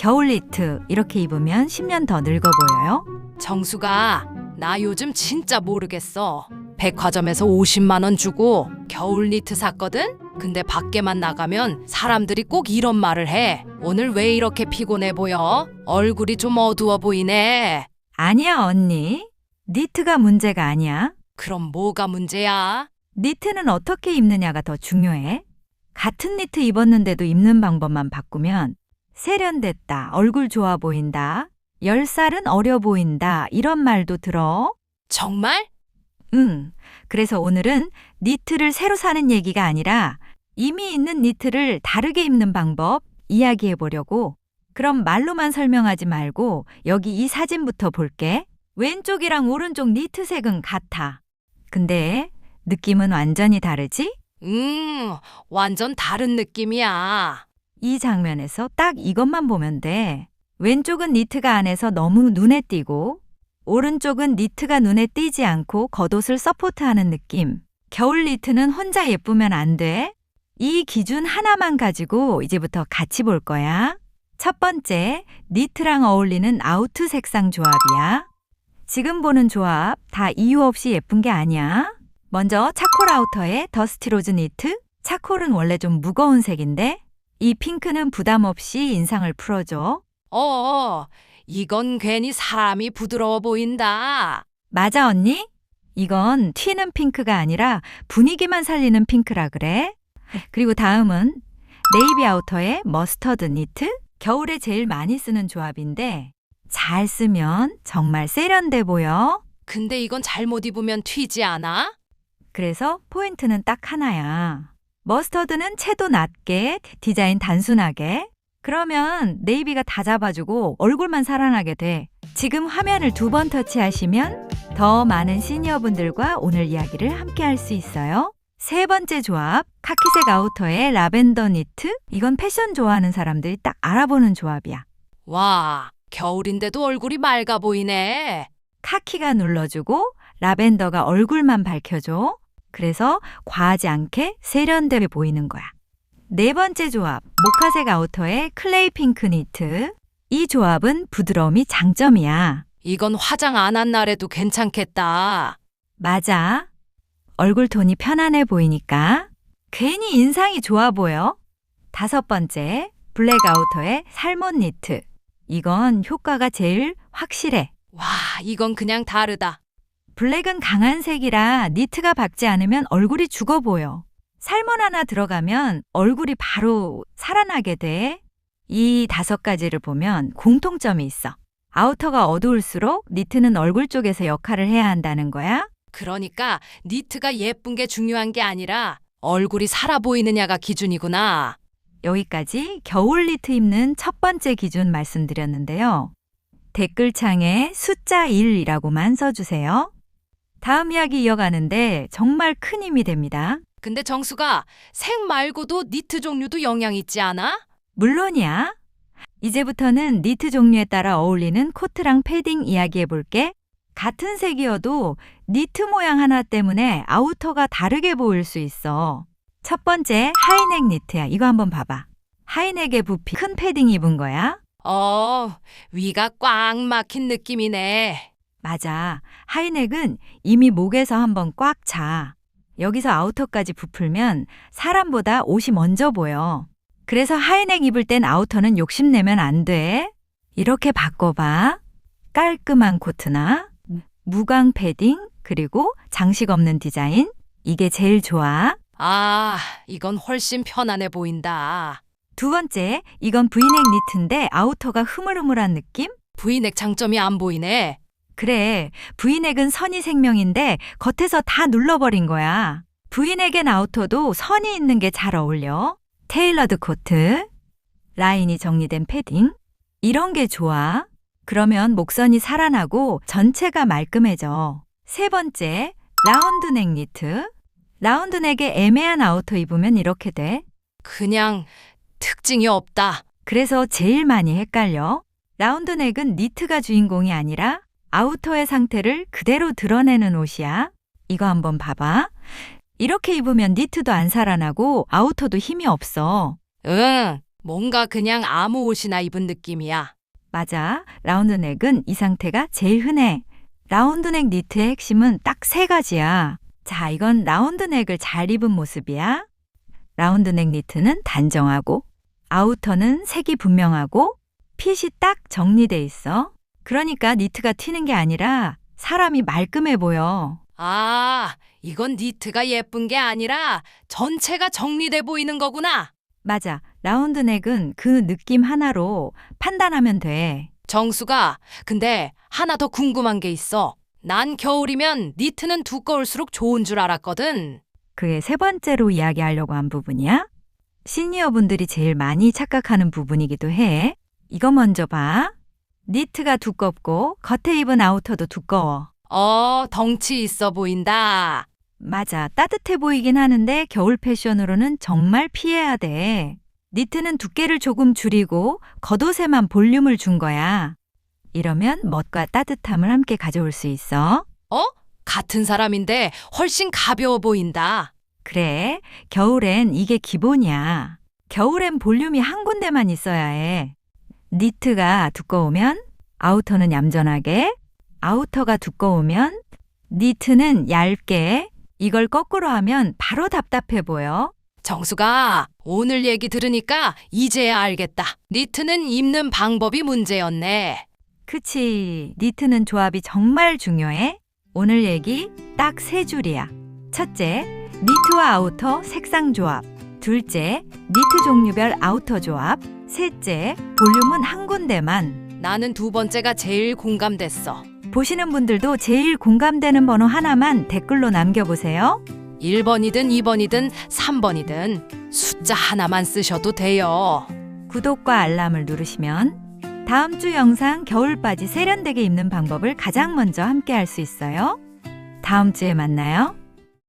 겨울 니트 이렇게 입으면 10년 더 늙어 보여요? 정수가 나 요즘 진짜 모르겠어. 백화점에서 50만 원 주고 겨울 니트 샀거든? 근데 밖에만 나가면 사람들이 꼭 이런 말을 해. 오늘 왜 이렇게 피곤해 보여? 얼굴이 좀 어두워 보이네. 아니야, 언니. 니트가 문제가 아니야. 그럼 뭐가 문제야? 니트는 어떻게 입느냐가 더 중요해. 같은 니트 입었는데도 입는 방법만 바꾸면 세련됐다, 얼굴 좋아 보인다, 10살은 어려 보인다, 이런 말도 들어. 정말? 응. 그래서 오늘은 니트를 새로 사는 얘기가 아니라 이미 있는 니트를 다르게 입는 방법 이야기해 보려고. 그럼 말로만 설명하지 말고 여기 이 사진부터 볼게. 왼쪽이랑 오른쪽 니트 색은 같아. 근데 느낌은 완전히 다르지? 음, 완전 다른 느낌이야. 이 장면에서 딱 이것만 보면 돼. 왼쪽은 니트가 안에서 너무 눈에 띄고, 오른쪽은 니트가 눈에 띄지 않고 겉옷을 서포트하는 느낌. 겨울 니트는 혼자 예쁘면 안 돼. 이 기준 하나만 가지고 이제부터 같이 볼 거야. 첫 번째, 니트랑 어울리는 아우트 색상 조합이야. 지금 보는 조합 다 이유 없이 예쁜 게 아니야. 먼저 차콜 아우터에 더스티 로즈 니트. 차콜은 원래 좀 무거운 색인데 이 핑크는 부담 없이 인상을 풀어줘. 어, 이건 괜히 사람이 부드러워 보인다. 맞아, 언니? 이건 튀는 핑크가 아니라 분위기만 살리는 핑크라 그래. 그리고 다음은 네이비 아우터에 머스터드 니트. 겨울에 제일 많이 쓰는 조합인데 잘 쓰면 정말 세련돼 보여. 근데 이건 잘못 입으면 튀지 않아? 그래서 포인트는 딱 하나야. 머스터드는 채도 낮게, 디자인 단순하게. 그러면 네이비가 다 잡아주고 얼굴만 살아나게 돼. 지금 화면을 두 번 터치하시면 더 많은 시니어분들과 오늘 이야기를 함께 할 수 있어요. 세 번째 조합, 카키색 아우터에 라벤더 니트. 이건 패션 좋아하는 사람들이 딱 알아보는 조합이야. 와, 겨울인데도 얼굴이 맑아 보이네. 카키가 눌러주고 라벤더가 얼굴만 밝혀줘. 그래서 과하지 않게 세련돼 보이는 거야. 네 번째 조합, 모카색 아우터에 클레이 핑크 니트. 이 조합은 부드러움이 장점이야. 이건 화장 안 한 날에도 괜찮겠다. 맞아. 얼굴 톤이 편안해 보이니까 괜히 인상이 좋아 보여. 다섯 번째, 블랙 아우터에 살몬 니트. 이건 효과가 제일 확실해. 와, 이건 그냥 다르다. 블랙은 강한 색이라 니트가 박지 않으면 얼굴이 죽어 보여. 살몬 하나 들어가면 얼굴이 바로 살아나게 돼. 이 다섯 가지를 보면 공통점이 있어. 아우터가 어두울수록 니트는 얼굴 쪽에서 역할을 해야 한다는 거야. 그러니까 니트가 예쁜 게 중요한 게 아니라 얼굴이 살아 보이느냐가 기준이구나. 여기까지 겨울 니트 입는 첫 번째 기준 말씀드렸는데요. 댓글창에 숫자 1이라고만 써주세요. 다음 이야기 이어가는데 정말 큰 힘이 됩니다. 근데 정수가 색 말고도 니트 종류도 영향 있지 않아? 물론이야. 이제부터는 니트 종류에 따라 어울리는 코트랑 패딩 이야기해 볼게. 같은 색이어도 니트 모양 하나 때문에 아우터가 다르게 보일 수 있어. 첫 번째 하이넥 니트야. 이거 한번 봐봐. 하이넥에 부피 큰 패딩 입은 거야. 어, 위가 꽉 막힌 느낌이네. 맞아. 하이넥은 이미 목에서 한번 꽉 차. 여기서 아우터까지 부풀면 사람보다 옷이 먼저 보여. 그래서 하이넥 입을 땐 아우터는 욕심내면 안 돼. 이렇게 바꿔봐. 깔끔한 코트나 무광 패딩 그리고 장식 없는 디자인. 이게 제일 좋아. 아, 이건 훨씬 편안해 보인다. 두 번째, 이건 브이넥 니트인데 아우터가 흐물흐물한 느낌? 브이넥 장점이 안 보이네. 그래, 브이넥은 선이 생명인데 겉에서 다 눌러버린 거야. 브이넥엔 아우터도 선이 있는 게 잘 어울려. 테일러드 코트, 라인이 정리된 패딩, 이런 게 좋아. 그러면 목선이 살아나고 전체가 말끔해져. 세 번째, 라운드넥 니트. 라운드넥에 애매한 아우터 입으면 이렇게 돼. 그냥 특징이 없다. 그래서 제일 많이 헷갈려. 라운드넥은 니트가 주인공이 아니라 아우터의 상태를 그대로 드러내는 옷이야. 이거 한번 봐봐. 이렇게 입으면 니트도 안 살아나고 아우터도 힘이 없어. 응, 뭔가 그냥 아무 옷이나 입은 느낌이야. 맞아. 라운드넥은 이 상태가 제일 흔해. 라운드넥 니트의 핵심은 딱 세 가지야. 자, 이건 라운드넥을 잘 입은 모습이야. 라운드넥 니트는 단정하고, 아우터는 색이 분명하고, 핏이 딱 정리돼 있어. 그러니까 니트가 튀는 게 아니라 사람이 말끔해 보여. 아, 이건 니트가 예쁜 게 아니라 전체가 정리돼 보이는 거구나. 맞아. 라운드 넥은 그 느낌 하나로 판단하면 돼. 정수가, 근데 하나 더 궁금한 게 있어. 난 겨울이면 니트는 두꺼울수록 좋은 줄 알았거든. 그의 세 번째로 이야기하려고 한 부분이야. 시니어 분들이 제일 많이 착각하는 부분이기도 해. 이거 먼저 봐. 니트가 두껍고 겉에 입은 아우터도 두꺼워. 어, 덩치 있어 보인다. 맞아. 따뜻해 보이긴 하는데 겨울 패션으로는 정말 피해야 돼. 니트는 두께를 조금 줄이고 겉옷에만 볼륨을 준 거야. 이러면 멋과 따뜻함을 함께 가져올 수 있어. 같은 사람인데 훨씬 가벼워 보인다. 그래, 겨울엔 이게 기본이야. 겨울엔 볼륨이 한 군데만 있어야 해. 니트가 두꺼우면 아우터는 얌전하게, 아우터가 두꺼우면 니트는 얇게, 이걸 거꾸로 하면 바로 답답해 보여. 정수가 오늘 얘기 들으니까 이제야 알겠다. 니트는 입는 방법이 문제였네. 그치, 니트는 조합이 정말 중요해. 오늘 얘기 딱 세 줄이야. 첫째, 니트와 아우터 색상 조합. 둘째, 니트 종류별 아우터 조합. 셋째, 볼륨은 한 군데만. 나는 두 번째가 제일 공감됐어. 보시는 분들도 제일 공감되는 번호 하나만 댓글로 남겨보세요. 1번이든 2번이든 3번이든 숫자 하나만 쓰셔도 돼요. 구독과 알람을 누르시면 다음 주 영상 겨울바지 세련되게 입는 방법을 가장 먼저 함께 할 수 있어요. 다음 주에 만나요.